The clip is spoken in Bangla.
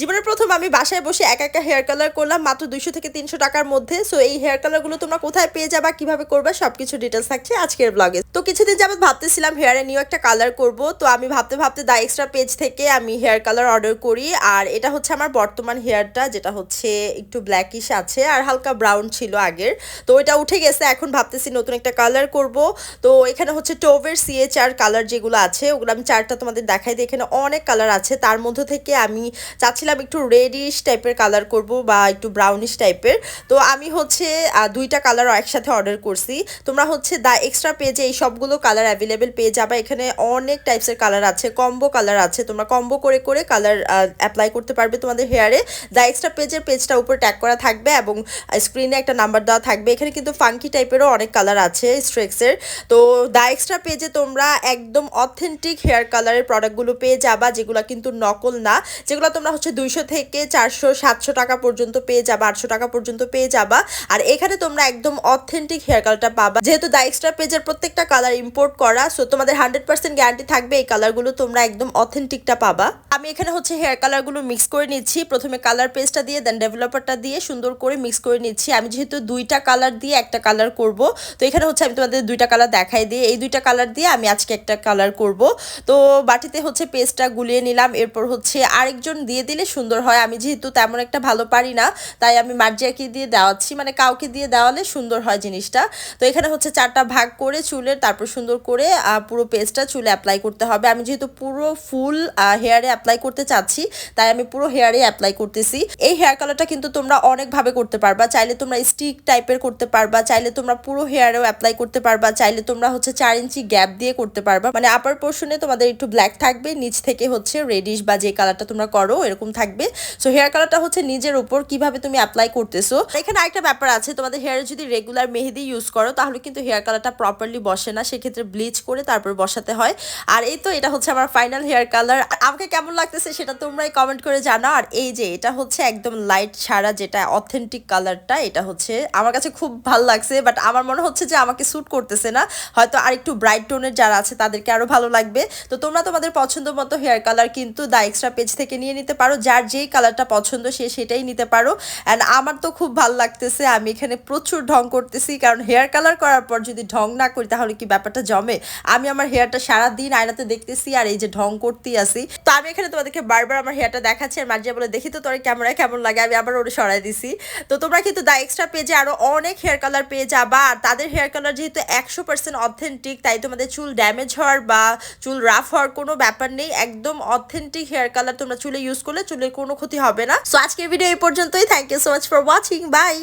জীবনের প্রথম আমি বাসায় বসে একা একা হেয়ার কালার করলাম, মাত্র দুইশো থেকে তিনশো টাকার মধ্যে। সো এই হেয়ার কালারগুলো তোমরা কোথায় পেয়ে যাবা, কীভাবে করবে সবকিছু ডিটেলস থাকছে আজকের ব্লগে তো কিছুদিন যাবত ভাবতেছিলাম হেয়ারে নিউ একটা কালার করব। তো আমি ভাবতে ভাবতে দা এক্সট্রা পেজ থেকে আমি হেয়ার কালার অর্ডার করি। আর এটা হচ্ছে আমার বর্তমান হেয়ারটা যেটা হচ্ছে একটু ব্ল্যাকিশ আছে আর হালকা ব্রাউন ছিল আগের। তো ওইটা উঠে গেছে, এখন ভাবতেছি নতুন একটা কালার করব। তো এখানে হচ্ছে টোভের সিএচআর কালার যেগুলো আছে, ওগুলো আমি চারটা তোমাদের দেখাই দিই। এখানে অনেক কালার আছে, তার মধ্যে থেকে আমি চাচ্ছিলাম একটু রেডিশ টাইপের কালার করব বা একটু ব্রাউনিশ টাইপের তো আমি হচ্ছে দুইটা কালার একসাথে অর্ডার করছি। তোমরা হচ্ছে দা এক্সট্রা পেজে এই সবগুলো কালার অ্যাভেলেবেল পেয়ে যাবে। এখানে অনেক টাইপসের কালার আছে কম্বো কালার আছে। তোমরা কম্বো করে করে কালার অ্যাপ্লাই করতে পারবে তোমাদের হেয়ারে দা এক্সট্রা পেজের পেজটা উপর ট্যাগ করা থাকবে এবং স্ক্রিনে একটা নাম্বার দেওয়া থাকবে। এখানে কিন্তু ফাঙ্কি টাইপেরও অনেক কালার আছে স্ট্রেক্সের তো দা এক্সট্রা পেজে তোমরা একদম অথেন্টিক হেয়ার কালারের প্রোডাক্টগুলো পেয়ে যাবা, যেগুলো কিন্তু নকল না। যেগুলো তোমরা হচ্ছে দুইশো থেকে চারশো, সাতশো টাকা পর্যন্ত পেয়ে যাবা, আটশো টাকা পর্যন্ত পেয়ে যাবা। আর এখানে তোমরা একদম অথেন্টিক হেয়ার কালারটা পাবা। যেহেতু দা এক্সট্রা পেজের প্রত্যেকটা কালার ইম্পোর্ট করা সো তোমাদের হান্ড্রেড পার্সেন্ট গ্যারান্টি থাকবে এই কালারগুলো তোমরা একদম অথেন্টিকটা পাবা। আমি এখানে হচ্ছে হেয়ার কালারগুলো মিক্স করে নিচ্ছি। প্রথমে কালার পেস্টটা দিয়ে দেন ডেভেলপারটা দিয়ে সুন্দর করে মিক্স করে নিচ্ছি। আমি যেহেতু দুইটা কালার দিয়ে একটা কালার করব, তো এখানে হচ্ছে আমি তোমাদের দুইটা কালার দেখাই দিয়ে এই দুইটা কালার দিয়ে আমি আজকে একটা কালার করব। তো বাটিতে হচ্ছে পেস্টটা গুলিয়ে নিলাম। এরপর হচ্ছে আরেকজন দিয়ে দিলে সুন্দর হয়। আমি যেহেতু তেমন একটা ভালো পারি না, তাই আমি মার্জিয়াকে দিয়ে দেওয়াচ্ছি। মানে কাউকে দিয়ে দেওয়ালে সুন্দর হয় জিনিসটা। তো এখানে হচ্ছে চারটা ভাগ করে চুলের তারপর সুন্দর করে পুরো পেস্টটা চুলে অ্যাপ্লাই করতে হবে। আমি যেহেতু পুরো ফুল হেয়ারে অ্যাপ্লাই করতে চাচ্ছি, তাই আমি পুরো হেয়ারে অ্যাপ্লাই করতেছি। এই হেয়ার কালারটা কিন্তু তোমরা অনেকভাবে করতে পারবা। চাইলে তোমরা স্টিক টাইপের করতে পারবা, চাইলে তোমরা পুরো হেয়ারেও অ্যাপ্লাই করতে পারবা, চাইলে তোমরা হচ্ছে চার ইঞ্চি গ্যাপ দিয়ে করতে পারবা। মানে আপার পোর্শনে তোমাদের একটু ব্ল্যাক থাকবে, নিচ থেকে হচ্ছে রেডিশ বা যে কালারটা তোমরা করো, এরকম থাকবে। সো হেয়ার কালারটা হচ্ছে নিজের উপর, কীভাবে তুমি অ্যাপ্লাই করতেছো। এখানে আরেকটা ব্যাপার আছে, তোমাদের হেয়ারে যদি রেগুলার মেহেদি ইউজ করো, তাহলে কিন্তু হেয়ার কালারটা প্রপারলি বসে না, সেক্ষেত্রে ব্লিচ করে তারপর বসাতে হয়। আর এই তো, এটা হচ্ছে আমার ফাইনাল হেয়ার কালার আমাকে কেমন লাগতেছে সেটা তোমরাই কমেন্ট করে জানাও। আর এই যে, এটা হচ্ছে একদম লাইট ছাড়া যেটা অথেন্টিক কালারটা এটা হচ্ছে আমার কাছে খুব ভালো লাগছে। বাট আমার মনে হচ্ছে যে, আমাকে স্যুট করতেছে না। হয়তো আর একটু ব্রাইট টোনের যারা আছে, তাদেরকে আরও ভালো লাগবে। তো তোমরা তোমাদের পছন্দ মতো হেয়ার কালার কিন্তু দা এক্সট্রা পেজ থেকে নিয়ে নিতে পারো। যার যেই কালারটা পছন্দ সে সেটাই নিতে পারো। অ্যান্ড আমার তো খুব ভালো লাগতেছে, আমি এখানে প্রচুর ঢং করতেছি। কারণ হেয়ার কালার করার পর যদি ঢং না করি, তাহলে কি ব্যাপারটা জমে? আমি আমার হেয়ারটা সারা দিন আয়নাতে দেখতেছি আর এই যে ঢং করতেই আসি তো আমি এখানে তোমাদেরকে বারবার আমার হেয়ারটা দেখাচ্ছি আর মার্জিয়া বলে, দেখি তো তোর ক্যামেরায় কেমন লাগে? আমি আবার ওটা সরাই দিছি। তো তোমরা কিন্তু দা এক্সট্রা পেজে আরও অনেক হেয়ার কালার পেয়ে যাবা। আর তাদের হেয়ার কালার যেহেতু একশো পার্সেন্ট অথেন্টিক তাই তোমাদের চুল ড্যামেজ হওয়ার বা চুল রাফ হওয়ার কোনো ব্যাপার নেই। একদম অথেন্টিক হেয়ার কালার তোমরা চুলে ইউজ করলে চুলের কোনো ক্ষতি হবে না। সো আজকের ভিডিও এই পর্যন্তই। Thank you so much for watching bye